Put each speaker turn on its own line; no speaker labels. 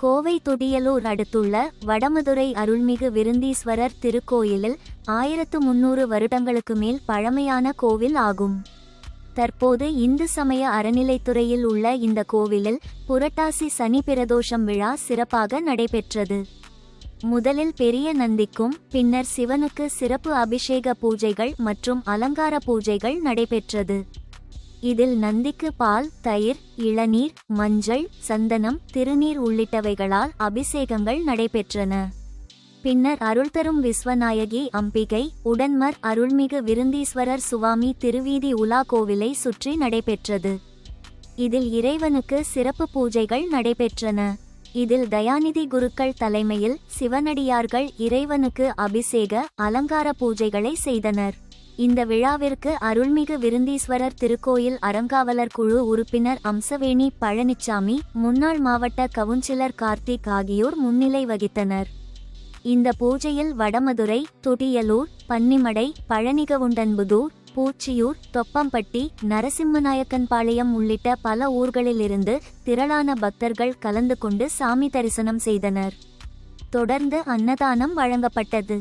கோவை துடியலூர் அடுத்துள்ள வடமதுரை அருள்மிகு விருந்தீஸ்வரர் திருக்கோயிலில் ஆயிரத்து முன்னூறு வருடங்களுக்கு மேல் பழமையான கோவில் ஆகும். தற்போது இந்து சமய அறநிலைத்துறையில் உள்ள இந்த கோவிலில் புரட்டாசி சனி பிரதோஷம் விழா சிறப்பாக நடைபெற்றது. முதலில் பெரிய நந்திக்கும் பின்னர் சிவனுக்கு சிறப்பு அபிஷேக பூஜைகள் மற்றும் அலங்கார பூஜைகள் நடைபெற்றது. இதில் நந்திக்கு பால் தயிர் இளநீர் மஞ்சள் சந்தனம் திருநீர் உள்ளிட்டவைகளால் அபிஷேகங்கள் நடைபெற்றன. பின்னர் அருள் தரும் விஸ்வநாயகி அம்பிகை உடன்மர் அருள்மிகு விருந்தீஸ்வரர் சுவாமி திருவீதி உலா கோவிலை சுற்றி நடைபெற்றது. இதில் இறைவனுக்கு சிறப்பு பூஜைகள் நடைபெற்றன. இதில் தயாநிதி குருக்கள் தலைமையில் சிவனடியார்கள் இறைவனுக்கு அபிஷேக அலங்கார பூஜைகளை செய்தனர். இந்த விழாவிற்கு அருள்மிகு விருந்தீஸ்வரர் திருக்கோயில் அறங்காவலர் குழு உறுப்பினர் அம்சவேணி பழனிச்சாமி முன்னாள் மாவட்ட கவுன்சிலர் கார்த்திக் ஆகியோர் முன்னிலை வகித்தனர். இந்த பூஜையில் வடமதுரை துடியலூர் பன்னிமடை பழனிகவுண்டன்புதூர் பூச்சியூர் தொப்பம்பட்டி நரசிம்மநாயக்கன்பாளையம் உள்ளிட்ட பல ஊர்களிலிருந்து திரளான பக்தர்கள் கலந்து கொண்டு சாமி தரிசனம் செய்தனர். தொடர்ந்து அன்னதானம் வழங்கப்பட்டது.